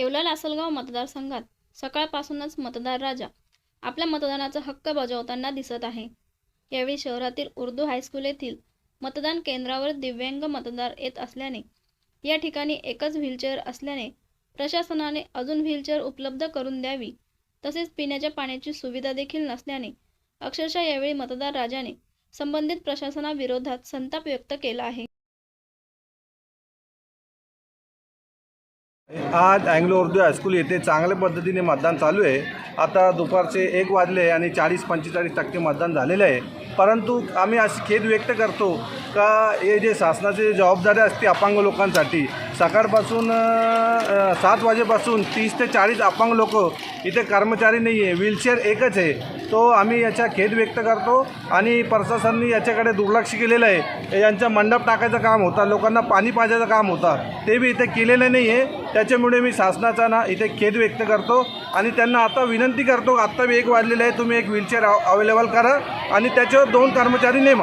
येवला लासलगाव मतदारसंघात सकाळपासूनच मतदार राजा. आपल्या मतदानाचा हक्क बजावताना दिसत आहे. यावेळी शहरातील उर्दू हायस्कूल येथील मतदान केंद्रावर दिव्यांग मतदार येत असल्याने या ठिकाणी एकच व्हीलचेअर असल्याने प्रशासनाने अजून व्हीलचेअर उपलब्ध करून द्यावी तसेच पिण्याच्या पाण्याची सुविधा देखील नसल्याने अक्षरशः यावेळी मतदार राजाने संबंधित प्रशासनाविरोधात संताप व्यक्त केला आहे. आज अँग्लो उर्दू हायस्कूल येथे चांगल्या पद्धतीने मतदान चालू आहे. आता दुपारचे एक वाजले आणि चाळीस पंचेचाळीस टक्के मतदान झालेलं आहे. परंतु आम्ही अशी खेद व्यक्त करतो का हे जे शासनाचे जबाबदाऱ्या जबाबदारी असते अपंग लोकांसाठी सकाळपासून सात वाजेपासून तीस ते चाळीस अपंग लोक इथे कर्मचारी नाही आहे व्हीलचेअर एकच आहे. तो आम्ही याचा खेद व्यक्त करतो आणि प्रशासनाने याच्याकडे दुर्लक्ष केलेलं आहे. यांचा मंडप टाकायचं काम होता लोकांना पाणी पाजायचं काम होता. ते बी इथे केलेलं नाही आहे त्याच्यामुळे मी शासनाचा ना इथे खेद व्यक्त करतो आणि त्यांना आता विनंती करतो आत्ता बी एक वाजलेलं आहे तुम्ही एक व्हीलचेअर अवेलेबल करा आणि त्याच्यावर दोन कर्मचारी नेमा.